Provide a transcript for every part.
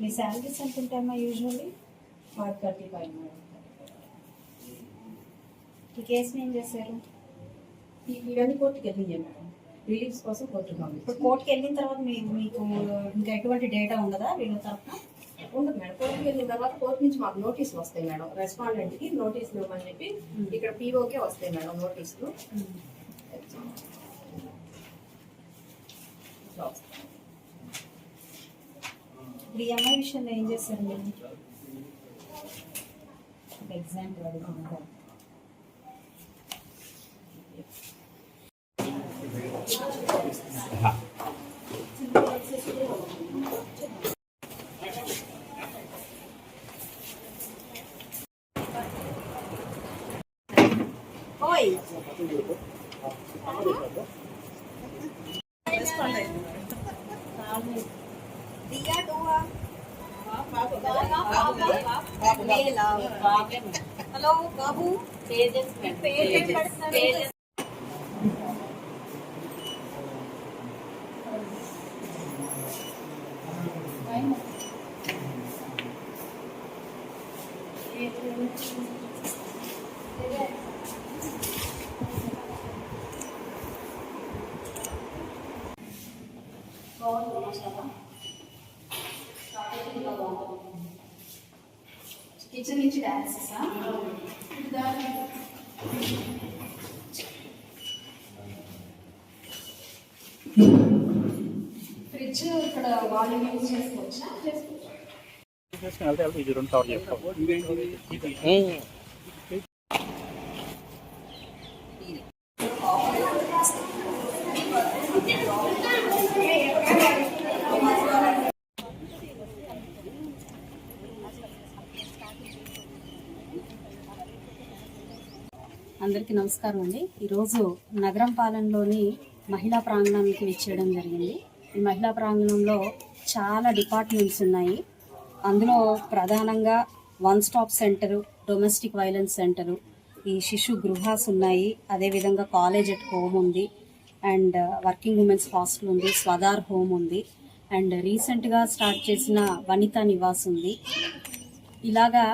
మీ salaries ఎంత ఉంటాయమ్మా usually five thirty five madam. ఈ కేసుని ఏం చేశారు? ఇవన్నీ కోర్టుకి వెళ్ళినాయి మేడం. రిలీఫ్స్ కోసం కోర్టుకు ఇప్పుడు కోర్టుకి వెళ్ళిన తర్వాత మీ మీకు ఇంకా ఎటువంటి డేటా ఉండదా వీళ్ళ తరఫున ఉండదు మేడం. కోర్టుకి వెళ్ళిన తర్వాత కోర్టు నుంచి మాకు నోటీసులు వస్తాయి మేడం. రెస్పాండెంట్కి నోటీసులు ఇవ్వమని చెప్పి ఇక్కడ పీఓకే వస్తాయి మేడం నోటీసులు. వస్తాయి. ఇప్పుడు ఈ అమ్మాయి విషయంలో ఏం చేశారు మీరు ఎగ్జాంపుల్ అడుగుతున్నారు Oy. హలో బాబు పేరెంట్ పడుతున్నాడు కిచెన్ నుంచి డాన్సెస్ ఫ్రిడ్జ్ ఇక్కడ వాళ్ళు యూజ్ చేసుకోవచ్చా? చేసుకోవచ్చు అందరికీ నమస్కారం అండి. ఈరోజు నగరం పాలనలోని మహిళా ప్రాంగణానికి విచ్చేయడం జరిగింది. ఈ మహిళా ప్రాంగణంలో చాలా డిపార్ట్మెంట్స్ ఉన్నాయి. అందులో ప్రధానంగా one stop centre domestic violence centre ఈ శిశు గృహాస్ ఉన్నాయి. అదేవిధంగా కాలేజ్ ఎట్ హోమ్ ఉంది. అండ్ వర్కింగ్ ఉమెన్స్ హాస్టల్ ఉంది స్వదార్ హోమ్ ఉంది. అండ్ రీసెంట్గా స్టార్ట్ చేసిన వనితా నివాస్ ఉంది. ఇలాగా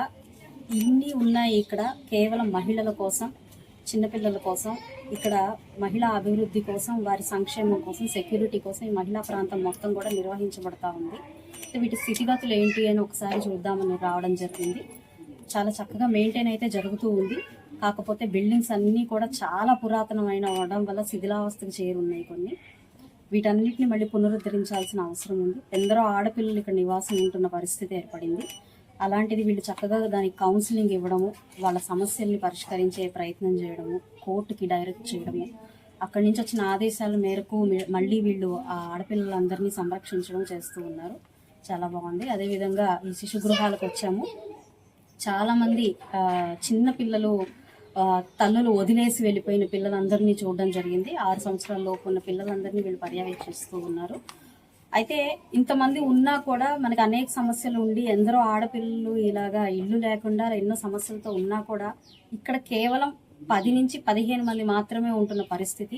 ఇన్ని ఉన్నాయి ఇక్కడ కేవలం మహిళల కోసం. చిన్నపిల్లల కోసం ఇక్కడ మహిళా అభివృద్ధి కోసం వారి సంక్షేమం కోసం సెక్యూరిటీ కోసం ఈ మహిళా ప్రాంతం మొత్తం కూడా నిర్వహించబడతా ఉంది. వీటి స్థితిగతులు ఏంటి అని ఒకసారి చూద్దామని రావడం జరిగింది. చాలా చక్కగా మెయింటైన్ అయితే జరుగుతూ ఉంది. కాకపోతే బిల్డింగ్స్ అన్నీ కూడా చాలా పురాతనమైన అవడం వల్ల శిథిలావస్థకు చేరున్నాయి కొన్ని. వీటన్నిటిని మళ్ళీ పునరుద్ధరించాల్సిన అవసరం ఉంది. ఎందరో ఆడపిల్లలు ఇక్కడ నివాసం ఉంటున్న పరిస్థితి ఏర్పడింది. అలాంటిది వీళ్ళు చక్కగా దానికి కౌన్సిలింగ్ ఇవ్వడము వాళ్ళ సమస్యల్ని పరిష్కరించే ప్రయత్నం చేయడము కోర్టుకి డైరెక్ట్ చేయడము. అక్కడి నుంచి వచ్చిన ఆదేశాల మేరకు మళ్ళీ వీళ్ళు ఆ ఆడపిల్లలందరినీ సంరక్షించడం చేస్తూ ఉన్నారు. చాలా బాగుంది. అదేవిధంగా ఈ శిశు గృహాలకు వచ్చాము. చాలామంది చిన్నపిల్లలు చిన్న పిల్లలు తల్లులు వదిలేసి వెళ్ళిపోయిన పిల్లలందరినీ చూడడం జరిగింది. ఆరు సంవత్సరాల లోపు ఉన్న పిల్లలందరినీ వీళ్ళు పర్యవేక్షిస్తూ ఉన్నారు. అయితే ఇంతమంది ఉన్నా కూడా మనకి అనేక సమస్యలు ఉండి ఎందరో ఆడపిల్లలు ఇలాగా ఇల్లు లేకుండా ఎన్నో సమస్యలతో ఉన్నా కూడా ఇక్కడ కేవలం పది నుంచి పదిహేను మంది మాత్రమే ఉంటున్న పరిస్థితి.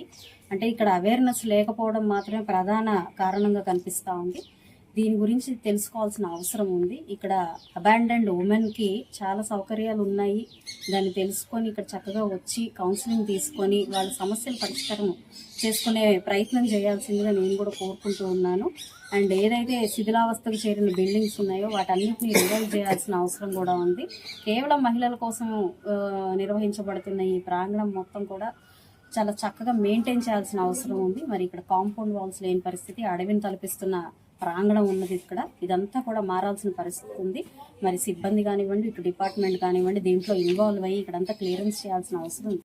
అంటే ఇక్కడ అవేర్నెస్ లేకపోవడం మాత్రమే ప్రధాన కారణంగా కనిపిస్తూ ఉంది. దీని గురించి తెలుసుకోవాల్సిన అవసరం ఉంది. ఇక్కడ అబాండెండ్ ఉమెన్కి చాలా సౌకర్యాలు ఉన్నాయి. దాన్ని తెలుసుకొని ఇక్కడ చక్కగా వచ్చి కౌన్సిలింగ్ తీసుకొని వాళ్ళ సమస్యల పరిష్కారం చేసుకునే ప్రయత్నం చేయాల్సిందిగా నేను కూడా కోరుకుంటూ ఉన్నాను. అండ్ ఏదైతే శిథిలావస్థకు చేరిన బిల్డింగ్స్ ఉన్నాయో వాటన్నిటిని రివైవ్ చేయాల్సిన అవసరం కూడా ఉంది. కేవలం మహిళల కోసం నిర్వహించబడుతున్న ఈ ప్రాంగణం మొత్తం కూడా చాలా చక్కగా మెయింటైన్ చేయాల్సిన అవసరం ఉంది. మరి ఇక్కడ కాంపౌండ్ వాల్స్ లేని పరిస్థితి అడవిని తలపిస్తున్న ప్రాంగణం ఉన్నది ఇక్కడ. ఇదంతా కూడా మారాల్సిన పరిస్థితి ఉంది. మరి సిబ్బంది కానివ్వండి ఇటు డిపార్ట్మెంట్ కానివ్వండి దీంట్లో ఇన్వాల్వ్ అయ్యి ఇక్కడంతా క్లియరెన్స్ చేయాల్సిన అవసరం ఉంది.